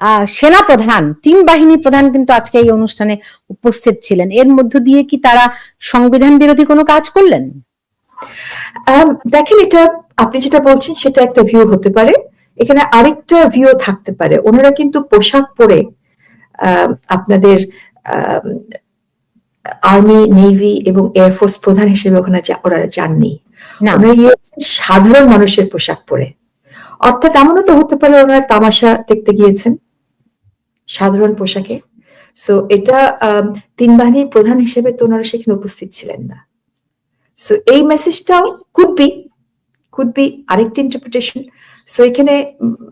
আহ, সেনা প্রধান তিন বাহিনী প্রধান কিন্তু আজকে এই অনুষ্ঠানে উপস্থিত ছিলেন। এর মধ্য দিয়ে কি তারা সংবিধান বিরোধী কোনো কাজ করলেন? দেখেন এটা আপনি যেটা বলছেন সেটা একটা ভিউ হতে পারে। এখানে আরেকটা ভিউ থাকতে পারে। ওনারা কিন্তু পোশাক পরে আপনাদের আর্মি নেভি এবং এয়ারফোর্স প্রধান হিসেবে ওখানে ওনারা যাননি। না। ওনারা গিয়েছেন সাধারণ মানুষের পোশাক পরে। অর্থাৎ এমনও তো হতে পারে ওনারা তামাশা দেখতে গিয়েছেন। সাধারণ পোশাকে। সো এটা তিন বাহিনীর প্রধান হিসেবে তো ওনারা সেখানে উপস্থিত ছিলেন না। সো এই মেসেজটাও কুড বি কুড বি আরেকটি ইন্টারপ্রিটেশন সো এখানে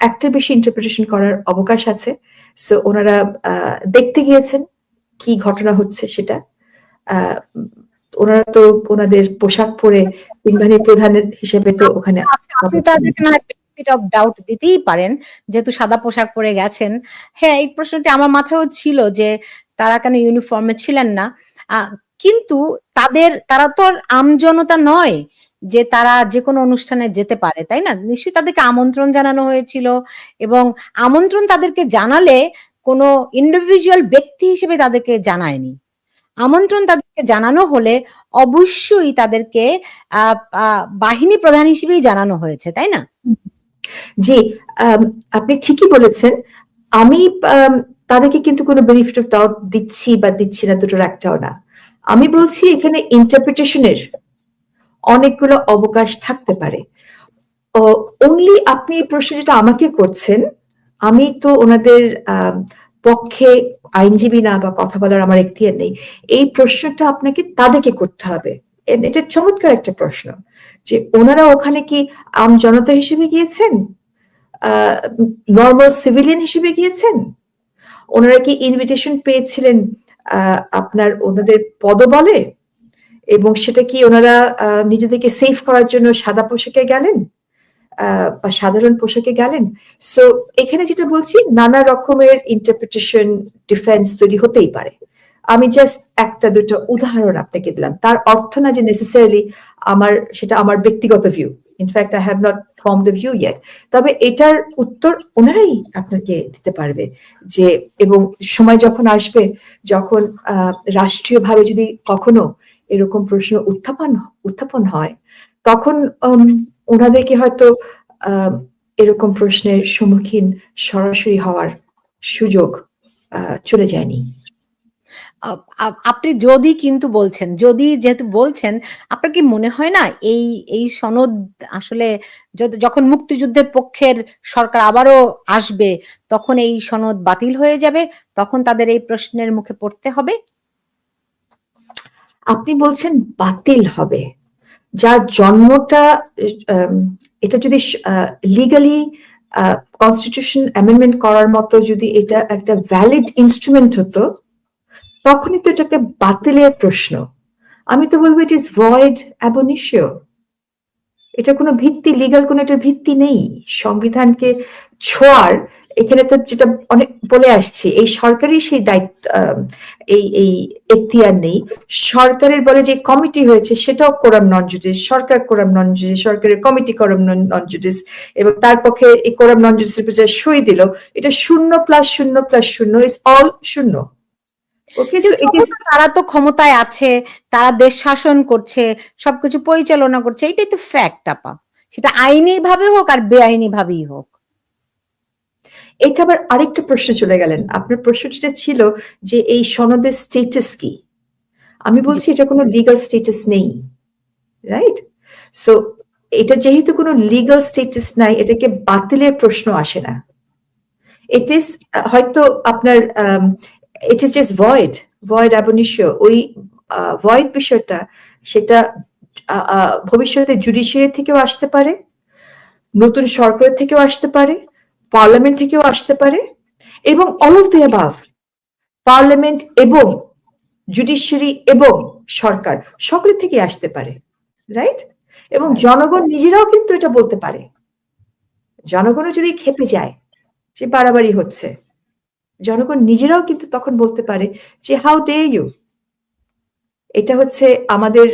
একটা বেশি ইন্টারপ্রিটেশন করার অবকাশ আছে। সো ওনারা আহ, দেখতে গিয়েছেন কি ঘটনা হচ্ছে সেটা। আহ, ওনারা তো ওনাদের পোশাক পরে তিন বাহিনীর প্রধান হিসেবে তো ওখানে বেনিফিট অফ ডাউট দিতেই পারেন, যেহেতু সাদা পোশাক পরে গেছেন। হ্যাঁ এই প্রশ্নটি আমার মাথায়ও ছিল যে তারা কেন ইউনিফর্মে ছিলেন না। কিন্তু তাদের, তারা তো আর আমজনতা নয় যে তারা যে কোনো অনুষ্ঠানে যেতে পারে, তাই না? নিশ্চয়ই তাদেরকে আমন্ত্রণ জানানো হয়েছিল এবং আমন্ত্রণ তাদেরকে জানালে কোনো ইন্ডিভিজুয়াল ব্যক্তি হিসেবে তাদেরকে জানায়নি। আমন্ত্রণ তাদেরকে জানানো হলে অবশ্যই তাদেরকে বাহিনী প্রধান হিসেবেই জানানো হয়েছে, তাই না? জি আপনি ঠিকই বলেছেন। আমি তাদেরকে কিন্তু কোনো বেনিফিট অফ ডাউট দিচ্ছি বা দিচ্ছি না দুটোর একটাও না। আমি বলছি এখানে ইন্টারপ্রিটেশনের অনেকগুলো অবকাশ থাকতে পারে। অনলি আপনি এই প্রশ্ন যেটা আমাকে করছেন, আমি তো ওনাদের পক্ষে আইনজীবী না বা কথা বলার আমার এখতিয়ার নেই। এই প্রশ্নটা আপনাকে তাদেরকে করতে হবে। এটা চমৎকার একটা প্রশ্ন। যে ওনারা ওখানে কি আম জনতা হিসেবে গিয়েছেন? নর্মাল সিভিলিয়ান হিসেবে গিয়েছেন? ওনারা কি ইনভিটেশন পেয়েছিলেন আপনার ওনাদের পদবলে? এবং সেটা কি ওনারা নিজেদেরকে সেফ করার জন্য সাদা পোশাকে গেলেন? বা সাধারণ পোশাকে গেলেন? সো এখানে যেটা বলছি, নানা রকমের ইন্টারপ্রিটেশন ডিফেন্স তৈরি হতেই পারে। আমি জাস্ট একটা, দুটো উদাহরণ আপনাকে দিলাম। তার অর্থ না যে নেসেসারিলি আমার, সেটা আমার ব্যক্তিগত view in fact I have not form the view yet তবে এটার উত্তর ওনারাই আপনাকে দিতে পারবে যে, এবং সময় যখন আসবে, যখন রাষ্ট্রীয়ভাবে যদি কখনো এরকম প্রশ্ন উত্থাপন উত্থাপন হয়, তখন ওনাদেরকে হয়তো এরকম প্রশ্নের সম্মুখীন সরাসরি হওয়ার সুযোগ চলে যায়নি। আপনি যদি কিন্তু বলছেন, যদি যেহেতু বলছেন, আপনার কি মনে হয় না এই এই সনদ আসলে যখন মুক্তিযুদ্ধের পক্ষের সরকার আবারও আসবে, তখন এই সনদ বাতিল হয়ে যাবে, তখন তাদের এই প্রশ্নের মুখে পড়তে হবে? আপনি বলছেন বাতিল হবে। যার জন্মটা এটা যদি লিগালি কনস্টিটিউশন অ্যামেন্ডমেন্ট করার মতো যদি এটা একটা ভ্যালিড ইনস্ট্রুমেন্ট হতো তখনই তো এটাকে বাতিলের প্রশ্ন। আমি তো বলব ইট ইজ ভয়েড অ্যাবনিশিও এটা কোনো ভিত্তি লিগাল কোনো এটার ভিত্তি নেই। সংবিধানকে ছোঁয়ার, এখানে তো যেটা অনেক বলে আসছি, এই সরকারই সেই দায়িত্ব এই এই এখতিয়ার নেই। সরকারের বলে যে কমিটি হয়েছে, সেটাও কোরাম নন জুডিস সরকার কোরাম নন জুডিস সরকারের কমিটি কোরাম নন জুডিস এবং তার পক্ষে এই কোরাম নন জুডিসের সই দিল। এটা শূন্য প্লাস শূন্য প্লাস শূন্য ইজ অল শূন্য। তারা তো ক্ষমতায় আছে তারা দেশ শাসন করছে সবকিছু পরিচালনা করছে এটাই তো ফ্যাক্ট আপা। সেটা আইনি ভাবে হোক আর বেআইনি ভাবেই হোক। এটা আবার আরেকটা প্রশ্ন চলে গেলেন। আপনার প্রশ্নটা ছিল যে এই সনদের স্টেটাস কি? আমি বলছি এটা কোনো লিগাল স্টেটাস নেই রাইট সো এটা যেহেতু কোনো লিগাল স্টেটাস নাই এটাকে বাতিলের প্রশ্ন আসে না। ইট ইস হয়তো আপনার it is just void void ab initio ওই ভয়েড বিষয়টা সেটা ভবিষ্যতে জুডিশিয়ারি থেকেও আসতে পারে, নতুন সরকারের থেকেও আসতে পারে পার্লামেন্ট থেকেও আসতে পারে, এবং all of the above parliament এবং জুডিশিয়ারি এবং সরকার সকলের থেকে আসতে পারে রাইট এবং জনগণ নিজেরাও কিন্তু এটা বলতে পারে। জনগণও যদি খেপে যায়, যে বাড়াবাড়ি হচ্ছে। জনগণ নিজেরাও কিন্তু তখন বলতে পারে যে হাউ ডে ইউ এটা হচ্ছে আমাদের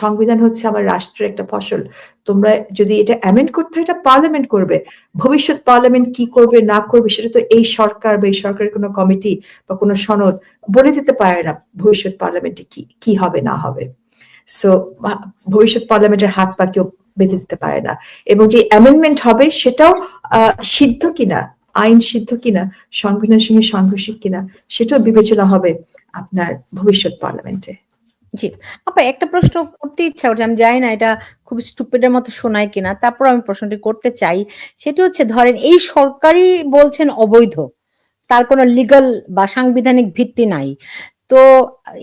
সংবিধান হচ্ছে আমার রাষ্ট্রের একটা ফসল। তোমরা যদি এটা অ্যামেন্ড করতে হয়, এটা পার্লামেন্ট করবে। ভবিষ্যৎ পার্লামেন্ট কি করবে, না করবে, সেটা তো এই সরকার বা এই সরকারের কোনো কমিটি বা কোনো সনদ বলে দিতে পারে না ভবিষ্যৎ পার্লামেন্টে কি কি হবে, না হবে। সো ভবিষ্যৎ পার্লামেন্টের হাত পা কেউ বেঁধে দিতে পারে না। এবং যে অ্যামেন্ডমেন্ট হবে, সেটাও সিদ্ধ কিনা আইন সিদ্ধ কিনা সংবিধানের সঙ্গে সাংঘর্ষিক কিনা সেটাও বিবেচনা হবে আপনার ভবিষ্যৎ পার্লামেন্টে। জি। আপা একটা প্রশ্ন করতে ইচ্ছা করছে আমি জানি না এটা খুব স্টুপিডের মতো শোনায় কিনা তারপর আমি প্রশ্নটি করতে চাই। সেটা হচ্ছে ধরেন এই সরকারই বলছেন অবৈধ তার কোনো লিগ্যাল বা সাংবিধানিক ভিত্তি নাই। তো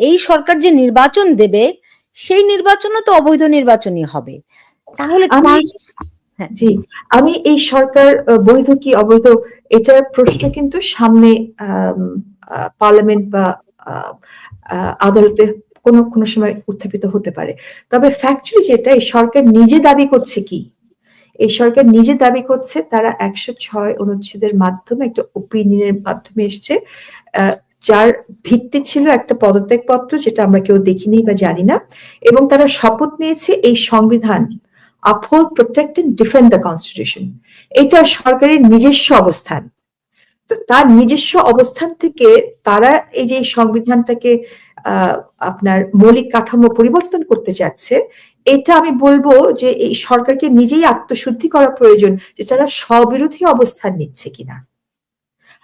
এই সরকার যে নির্বাচন দেবে সেই নির্বাচনও তো অবৈধ নির্বাচনই হবে। তাহলে জি, আমি এই সরকার বৈধ কি অবৈধ এটার প্রশ্ন কিন্তু সামনে পার্লামেন্ট বা আদালতে কোনো কোনো সময় উত্থাপিত হতে পারে। তবে ফ্যাক্টরি যেটা, এই সরকার নিজে দাবি করছে কি? এই সরকার নিজে দাবি করছে, তারা একশো ছয় অনুচ্ছেদের মাধ্যমে একটা ওপিনিয়নের মাধ্যমে এসছে যার ভিত্তি ছিল একটা পদত্যাগ পত্র যেটা আমরা কেউ দেখিনি বা জানি না, এবং তারা শপথ নিয়েছে এই সংবিধান uphold, protect and defend the constitution. এটা সরকারের নিজস্ব অবস্থান। তো তার নিজস্ব অবস্থান থেকে তারা এই যে সংবিধানটাকে আপনার মৌলিক কাঠামো পরিবর্তন করতে চাচ্ছে এটা আমি বলব যে এই সরকারকে নিজেই আত্মশুদ্ধি করা প্রয়োজন যে তারা স্ববিরোধী অবস্থান নিচ্ছে কিনা।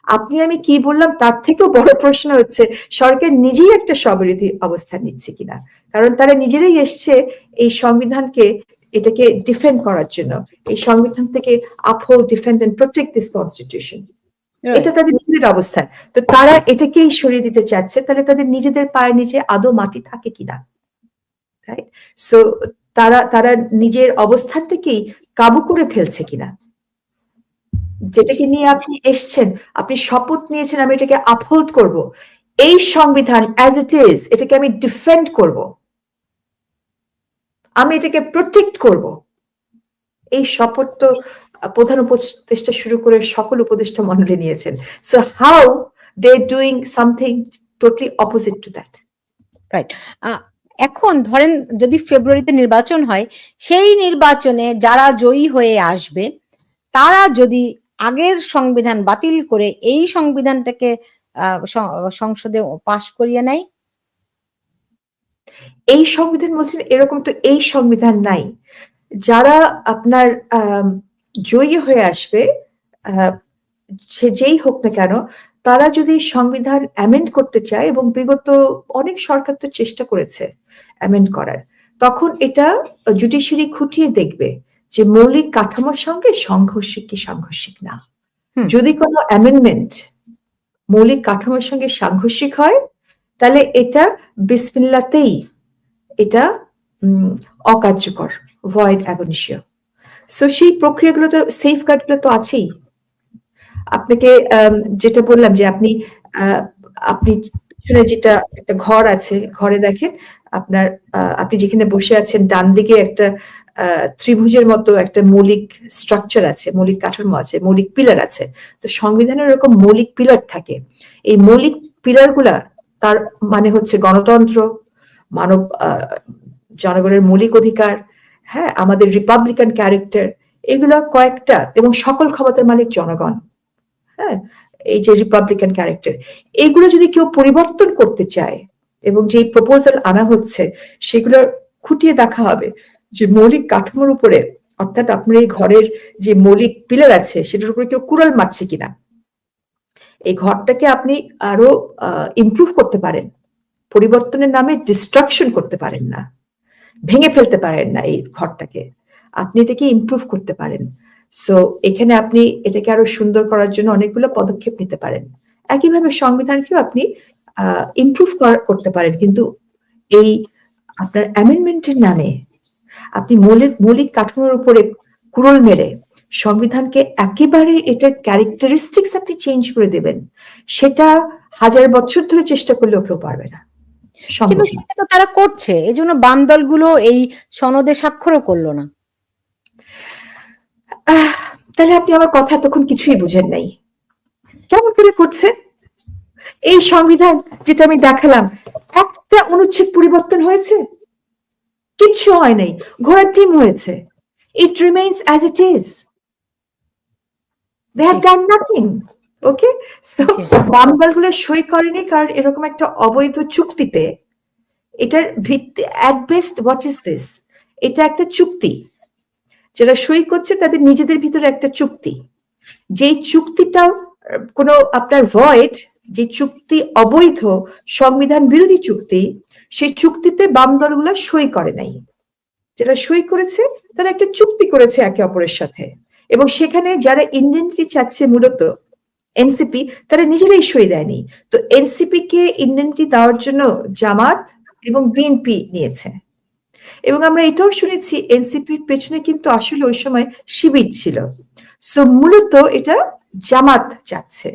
আপনি আমি কি বললাম তার থেকেও বড় প্রশ্ন হচ্ছে সরকার নিজেই একটা স্ববিরোধী অবস্থান নিচ্ছে কিনা? কারণ তারা নিজেরাই এসছে এই সংবিধানকে এটাকে ডিফেন্ড করার জন্য। এই সংবিধান থেকে uphold defend and protect this constitution এটা তাদের নিজেদের অবস্থান। তো তারা এটাকেই সরিয়ে দিতে চাচ্ছে তাহলে তাদের নিজেদের পায়ের নিচে আদৌ মাটি থাকে কিনা? রাইট সো তারা তারা নিজের অবস্থানটাকেই কাবু করে ফেলছে কিনা? যেটাকে নিয়ে আপনি এসছেন আপনি শপথ নিয়েছেন আমি এটাকে আপহোল্ড করব। এই সংবিধান অ্যাজ ইট ইজ এটাকে আমি ডিফেন্ড করব। আমি এটাকে প্রোটেক্ট করব। এই শপথ তো প্রধান উপদেষ্টা শুরু করে সকল উপদেষ্টা মন্ডলী নিয়েছেন। So how they doing something totally opposite to that right এখন ধরেন যদি ফেব্রুয়ারিতে নির্বাচন হয়, সেই নির্বাচনে যারা জয়ী হয়ে আসবে, তারা যদি আগের সংবিধান বাতিল করে এই সংবিধানটাকে সংসদে পাশ করিয়ে নেয় এই সংবিধান বলছেন এরকম তো এই সংবিধান নাই। যারা আপনার জয়ী হয়ে আসবে সে যেই হোক না কেন তারা যদি সংবিধান অ্যামেন্ড করতে চায় এবং বিগত অনেক সরকার তো চেষ্টা করেছে অ্যামেন্ড করার তখন এটা জুডিশিয়ারি খুঁটিয়ে দেখবে যে মৌলিক কাঠামোর সঙ্গে সাংঘর্ষিক কি সাংঘর্ষিক না। যদি কোনো অ্যামেন্ডমেন্ট মৌলিক কাঠামোর সঙ্গে সাংঘর্ষিক হয় তাহলে এটা বিসমিল্লাতেই এটা অকার্যকর ভয়েড অ্যাবনিশিও সো সেই প্রক্রিয়াগুলো তো সেফ গার্ডগুলো তো আছেই। আপনাকে যেটা বললাম যে আপনি আপনি পিছনে যেটা, একটা ঘর আছে, ঘরে দেখেন, আপনার আপনি যেখানে বসে আছেন ডান দিকে একটা ত্রিভুজের মতো একটা মৌলিক স্ট্রাকচার আছে, মৌলিক কাঠামো আছে, মৌলিক পিলার আছে। তো সংবিধানের এরকম মৌলিক পিলার থাকে। এই মৌলিক পিলারগুলা তার মানে হচ্ছে গণতন্ত্র, মানব জনগণের মৌলিক অধিকার হ্যাঁ আমাদের রিপাবলিকান ক্যারেক্টার, এগুলা কয়েকটা এবং সকল ক্ষমতার মালিক জনগণ হ্যাঁ এই যে রিপাবলিকান ক্যারেক্টার। এইগুলো যদি কেউ পরিবর্তন করতে চায় এবং যে প্রপোজাল আনা হচ্ছে সেগুলো খুঁটিয়ে দেখা হবে যে মৌলিক কাঠামোর উপরে, অর্থাৎ আপনার এই ঘরের যে মৌলিক পিলার আছে, সেটার উপরে কেউ কুড়াল মারছে কিনা। এই ঘরটাকে আপনি আরও ইমপ্রুভ করতে পারেন। পরিবর্তনের নামে ডিস্ট্রাকশন করতে পারেন না। ভেঙে ফেলতে পারেন না এই ঘরটাকে। আপনি এটাকে ইমপ্রুভ করতে পারেন। সো এখানে আপনি এটাকে আরও সুন্দর করার জন্য অনেকগুলো পদক্ষেপ নিতে পারেন। একইভাবে সংবিধানকেও আপনি ইমপ্রুভ করতে পারেন। কিন্তু এই আপনার অ্যামেন্ডমেন্টের নামে, আপনি মৌলিক মৌলিক কাঠামোর উপরে কুড়োল মেরে সংবিধানকে একেবারে এটার ক্যারেক্টারিস্টিক্স আপনি চেঞ্জ করে দেবেন সেটা হাজার বছর ধরে চেষ্টা করলেও কেউ পারবে না। কিন্তু সেটা তো তারা করছে এই জন্য বাম দলগুলো এই সনদে স্বাক্ষরও করল না। তাহলে আপনি আমার কথা তখন কিছুই বুঝেন নাই। কেমন করে করছে? এই সংবিধান যেটা আমি দেখালাম একটা একটা অনুচ্ছেদ পরিবর্তন হয়েছে? কিচ্ছু হয় নাই ঘোড়ার টিম হয়েছে। It remains as it is they have. Done nothing okay so জি। বামদলগুলো সই করেনি কারণ এরকম একটা অবৈধ চুক্তিতে এটার ভিত্তি at best what is this এটা একটা চুক্তি। যারা সই করছে তাদের নিজেদের ভিতরে একটা চুক্তি। যেই চুক্তিটাও কোনো আপনার ভয়েড যে চুক্তি অবৈধ সংবিধান বিরোধী চুক্তি সেই চুক্তিতে বাম দলগুলো সই করে নাই। যারা সই করেছে তারা একটা চুক্তি করেছে একে অপরের সাথে। এবং সেখানে যারা ইন্ডেন্টি চাচ্ছে মূলত এনসিপি তারা নিজেরাই সই দেয়নি। তো এনসিপি কে ইন্ডেন্টি দেওয়ার জন্য জামাত এবং বিএনপি নিয়েছে। এবং আমরা এটাও শুনেছি এনসিপির পেছনে কিন্তু আসলে ওই সময় শিবির ছিল। সো মূলত এটা জামাত চাচ্ছে।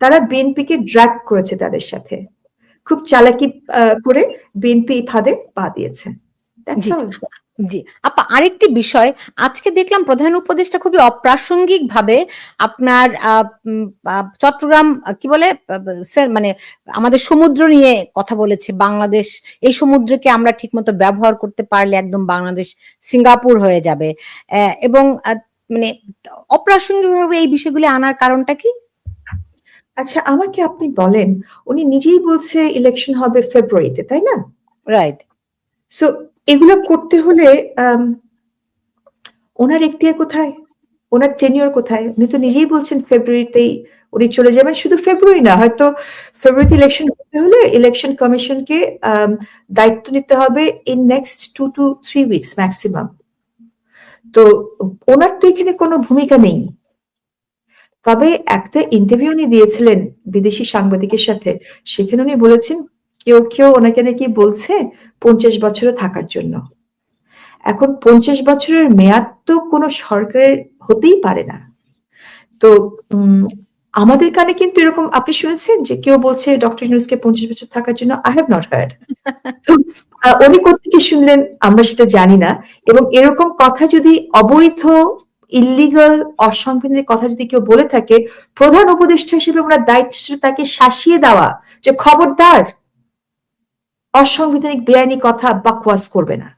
তারা বিএনপি কে ড্র্যাগ করেছে তাদের সাথে। খুব চালাকি আহ, করে বিএনপি ফাঁদে পা দিয়েছে। That's জি। জি। আপা আরেকটি বিষয় আজকে দেখলাম প্রধান উপদেষ্টা খুবই অপ্রাসঙ্গিক ভাবে আপনার চট্টগ্রাম কি বলে মানে আমাদের সমুদ্র নিয়ে কথা বলেছে। বাংলাদেশ এই সমুদ্রকে আমরা ঠিকমতো ব্যবহার করতে পারলে একদম বাংলাদেশ সিঙ্গাপুর হয়ে যাবে। এবং মানে অপ্রাসঙ্গিক ভাবে এই বিষয়গুলি আনার কারণটা কি? আচ্ছা আমাকে আপনি বলেন উনি নিজেই বলছে ইলেকশন হবে ফেব্রুয়ারিতে তাই না? রাইট সো এগুলো করতে হলে ওনার এখতিয়ার কোথায়? ওনার টেনিয়র কোথায়? উনি তো নিজেই বলছেন ফেব্রুয়ারিতেই উনি চলে যাবেন। শুধু ফেব্রুয়ারি না, হয়তো ফেব্রুয়ারিতে ইলেকশন করতে হলে ইলেকশন কমিশনকে দায়িত্ব নিতে হবে in next two two three weeks maximum তো ওনার তো এখানে কোনো ভূমিকা নেই। তবে একটা ইন্টারভিউ উনি দিয়েছিলেন বিদেশি সাংবাদিকের সাথে, সেখানে উনি বলেছেন কেউ কেউ ওনাকে নাকি বলছে পঞ্চাশ বছরও থাকার জন্য। এখন পঞ্চাশ বছরের মেয়াদ তো কোনো সরকারের হতেই পারে না। তো আমাদের কানে কিন্তু এরকম আপনি শুনেছেন যে কেউ বলছে ডক্টর ইউনুসকে পঞ্চাশ বছর থাকার জন্য আই হ্যাভ নট হার্ড উনি কোথেকে শুনলেন আমরা সেটা জানি না। এবং এরকম কথা যদি অবৈধ ইলিগাল অসাংবিধানিক কথা যদি কেউ বলে থাকে প্রধান উপদেষ্টা হিসেবে আমরা দায়িত্ব ছিল তাকে শাসিয়ে দেওয়া যে খবরদার অসাংবিধানিক বেআইনি কথা বাকওয়াজ করবে না।